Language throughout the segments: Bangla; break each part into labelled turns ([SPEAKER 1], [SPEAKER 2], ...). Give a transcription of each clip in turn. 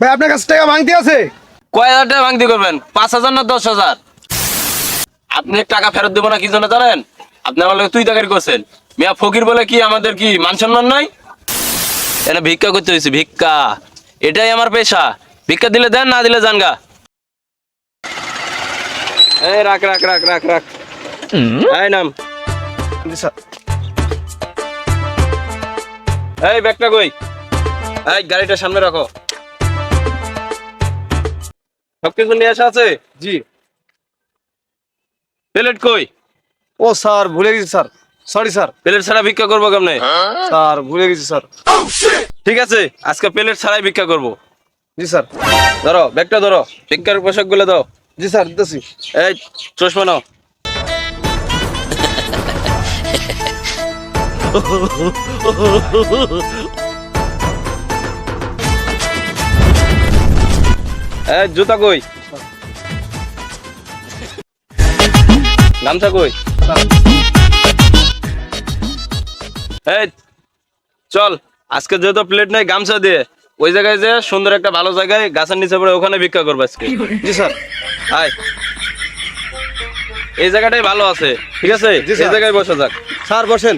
[SPEAKER 1] ভাই, আপনার কাছে টাকা ভাঙতি আছে?
[SPEAKER 2] কয় হাজার টাকা ভাঙতি করবেন? পাঁচ হাজার না দশ হাজার? আপনি টাকা ফেরত দেবো না, কি জন্য জানেন? আপনি আমার তুই তাকারি করছেন। মিয়া ফকির বলে কি আমাদের কি মান সম্মান নাই? এনে ভিক্ষা করতে হয়েছে ভিক্ষা। এটাই আমার পেশা। ভিক্ষা দিলে দেন, না দিলে জানগা এই, রাখ রাখ রাখ রাখ রাখ। এই, নাম। এই, ব্যাগটা কই? এই, গাড়িটা সামনে রাখো। সবকিছু নিয়ে আসা আছে?
[SPEAKER 1] জি।
[SPEAKER 2] প্লেট কই?
[SPEAKER 1] ও স্যার ভুলে গেছি স্যার। Sorry sir.
[SPEAKER 2] প্লেট ছাড়া ভিক্ষা করব কেমনে?
[SPEAKER 1] স্যার ভুলে গেছি স্যার।
[SPEAKER 2] ঠিক আছে আজকে প্লেট ছাড়াই ভিক্ষা করব।
[SPEAKER 1] জি স্যার।
[SPEAKER 2] ধরো ব্যাগটা ধরো ভিক্ষার পোশাকগুলো দাও।
[SPEAKER 1] জি স্যার দিতেছি।
[SPEAKER 2] এই চশমা নাও। এই জুতা কই? গামছা কই? এই চল আজকে যেহেতু প্লেট নাই গামছা দিয়ে ওই জায়গায় যে সুন্দর একটা ভালো জায়গায় গাছের নিচে পড়ে ওখানে ভিক্ষা করবে আজকে।
[SPEAKER 1] জি স্যার।
[SPEAKER 2] আয়। এই জায়গাটাই ভালো আছে ঠিক আছে? এই
[SPEAKER 1] স্যার।
[SPEAKER 2] জায়গায় বসে যাক
[SPEAKER 1] স্যার বসেন।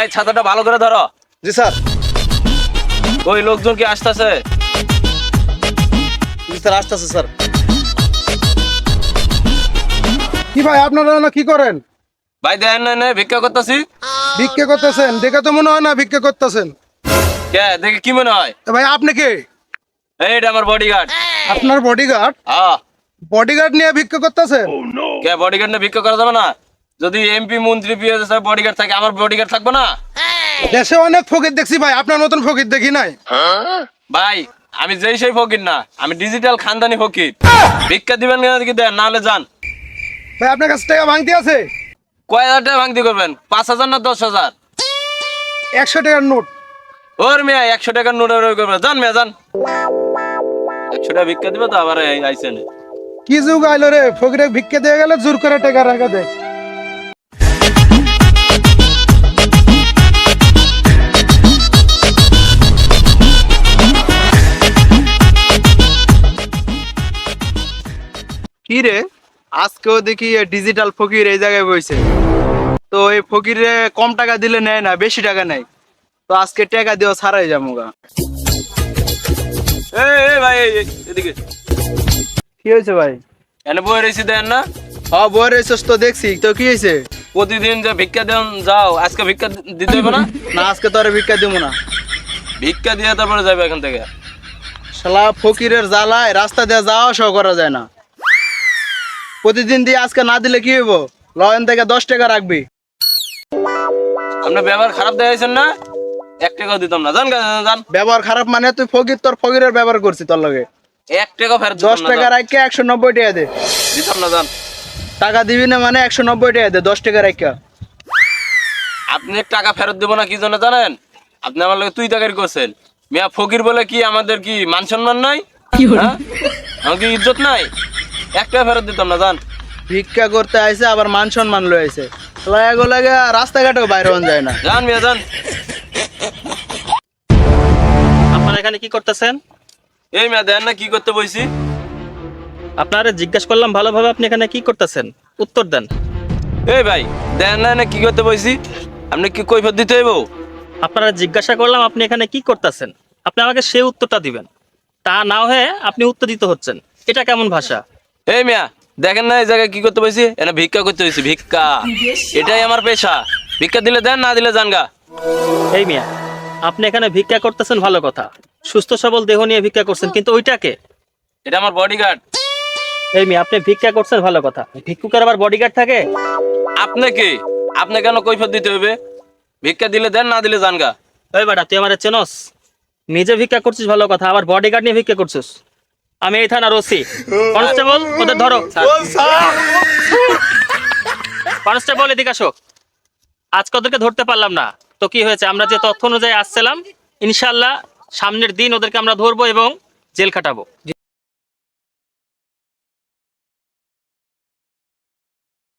[SPEAKER 2] এই ছাতাটা ভালো করে ধরো।
[SPEAKER 1] জি স্যার।
[SPEAKER 2] ওই লোকজন কি আসতেছে?
[SPEAKER 1] স্যার আসতেছে স্যার। কি ভাই আপনারা না কি করেন?
[SPEAKER 2] ভাই দেখেন না ভিক্ষা করতেছি।
[SPEAKER 1] ভিক্ষে করতেছেন? দেখে তো মনে হয় না ভিক্ষে করতেছেন।
[SPEAKER 2] কে দেখে কি মনে হয়?
[SPEAKER 1] তো ভাই আপনি কে?
[SPEAKER 2] এইটা আমার বডিগার্ড
[SPEAKER 1] আপনার বডিগার্ড
[SPEAKER 2] হ্যাঁ
[SPEAKER 1] বডিগার্ড নিয়ে ভিক্ষা করতেছেন?
[SPEAKER 2] কে বডিগার্ড নিয়ে ভিক্ষা করা যাবে না? যদি এমপি মন্ত্রী পিএস বডিগার্ড থাকে আমার বডিগার্ড থাকবে না?
[SPEAKER 1] দেশে অনেক ফকির দেখছি ভাই আপনার মতন ফকির দেখি নাই।
[SPEAKER 2] ভাই আমি যেই সেই ফকির না আমি ডিজিটাল খানদানি ফকির। ভিক্ষা দিবেন না কি দেন? নাহলে যান।
[SPEAKER 1] ভাই আপনার কাছে টাকা ভাঙতি আছে?
[SPEAKER 2] কয় হাজার টাকা ভাঙতি করবেন? পাঁচ হাজার না দশ হাজার?
[SPEAKER 1] একশো টাকার নোট।
[SPEAKER 2] ওর মেয়া একশো টাকার নোট আর ওই করবে। যান মেয়া যান। একশো টাকা ভিক্ষা দিবে তো আবার আইসেন।
[SPEAKER 1] কি যুগ আইলো রে? ফকিরে ভিক্ষা দিয়ে গেলে জোর করে টাকা রাখা দেয় কি রে? আজকেও দেখি ডিজিটাল ফকির এই জায়গায় বইছে। তো এই ফকিরে কম টাকা দিলে নেয় না বেশি টাকা নেয়। তো আজকে টাকা দিও ছাড়াই যাব গা।
[SPEAKER 2] এই ভাই এদিকে।
[SPEAKER 1] কি হয়েছে ভাই?
[SPEAKER 2] এনে বই রয়েছি দেন না?
[SPEAKER 1] হ্যাঁ বইয়ের এসেছ তো দেখছি। তো কি হয়েছে?
[SPEAKER 2] প্রতিদিন যে ভিক্ষা দেন যাও। আজকে ভিক্ষা দিতে হবে না?
[SPEAKER 1] না আজকে তো আর ভিক্ষা দিব না।
[SPEAKER 2] ভিক্ষা দিয়ে তারপরে যাবে এখান থেকে।
[SPEAKER 1] শালা ফকিরের জ্বালায় রাস্তা দিয়ে যাওয়া আসাও করা যায় না। প্রতিদিন দিয়ে আজকে না দিলে কি হইব? লয়ন থেকে দশ টাকা রাখবি।
[SPEAKER 2] আপনার ব্যবহার খারাপ দেখাইছেন না? এক টাকাও দিতাম না। জান জান
[SPEAKER 1] ব্যবহার খারাপ মানে তুই ফকির তোর ফকিরের ব্যবহার করছি তোর লগে।
[SPEAKER 2] এক টাকা ফেরত
[SPEAKER 1] দশ টাকা একশো নব্বই টাকা দে।
[SPEAKER 2] দিতাম না জান।
[SPEAKER 1] টাকা দিবি না মানে একশো নব্বই টাকা দে দশ টাকা রাখা
[SPEAKER 2] আপনি টাকা ফেরত দেবো না কি জন্য জানেন? আপনি আমার লগে তুই তাকারি করছেন। মিয়া ফকির বলে কি আমাদের কি মান সম্মান নাই? হ্যাঁ? আমার কি ইজ্জত নাই? এক টাকা ফেরত দিতাম না জান।
[SPEAKER 1] ভিক্ষা করতে আইছে আবার মান সম্মান লয়ে আইছে। লাগা লাগে রাস্তাঘাটেও বাইরে হন যায় না।
[SPEAKER 2] জান মিয়া জান।
[SPEAKER 3] আপনারা এখানে কি করতেছেন?
[SPEAKER 2] এই মিয়া দেন না কি করতে বইছি?
[SPEAKER 3] আপনারা জিজ্ঞাসা করলাম ভালোভাবে আপনি এখানে কি করতেছেন? উত্তর দেন।
[SPEAKER 2] এই ভাই দেন না না কি করতে বইছি? আপনি কি কৈফত দিতে হইব?
[SPEAKER 3] আপনারা জিজ্ঞাসা করলাম আপনি এখানে কি করতেছেন? আপনি আমাকে সেই উত্তরটা দিবেন। তা না হয়ে আপনি উত্তর দিতে হচ্ছেন। এটা কেমন ভাষা?
[SPEAKER 2] এই মিয়া দেখেন না এই জায়গায় কি করতে বইছি এনে ভিক্ষা করতে হয়েছি ভিক্ষা। এটাই আমার পেশা। ভিক্ষা দিলে দেন না দিলে জানগা
[SPEAKER 3] এই মিয়া আপনি এখানে ভিক্ষা করতেছেন ভালো কথা। সুস্থ সবল দেহ নিয়ে ভিক্ষা করছেন কিন্তু ওইটাকে?
[SPEAKER 2] এটা আমার বডিগার্ড
[SPEAKER 3] এই মিয়া আপনি ভিক্ষা করছেন ভালো কথা। ভিক্ষুকের আবার বডিগার্ড থাকে?
[SPEAKER 2] আপনি কি? আপনি কেন কৈফত দিতে হবে? ভিক্ষা দিলে দেন না দিলে জানগা
[SPEAKER 3] ওই বেটা তুই আমার চেনস? নিজে ভিক্ষা করছিস ভালো কথা আবার বডিগার্ড নিয়ে ভিক্ষা করছিস? আমি এই থানার ওসি। কনস্টেবল ওদের ধরো। কনস্টেবল এদিকে আসো। আজকে ওদেরকে ধরতে পারলাম না। তো কি হয়েছে? আমরা যে তথ্য অনুযায়ী আসছিলাম ইনশাল্লাহ সামনের দিন ওদেরকে আমরা ধরবো এবং জেল খাটাবো।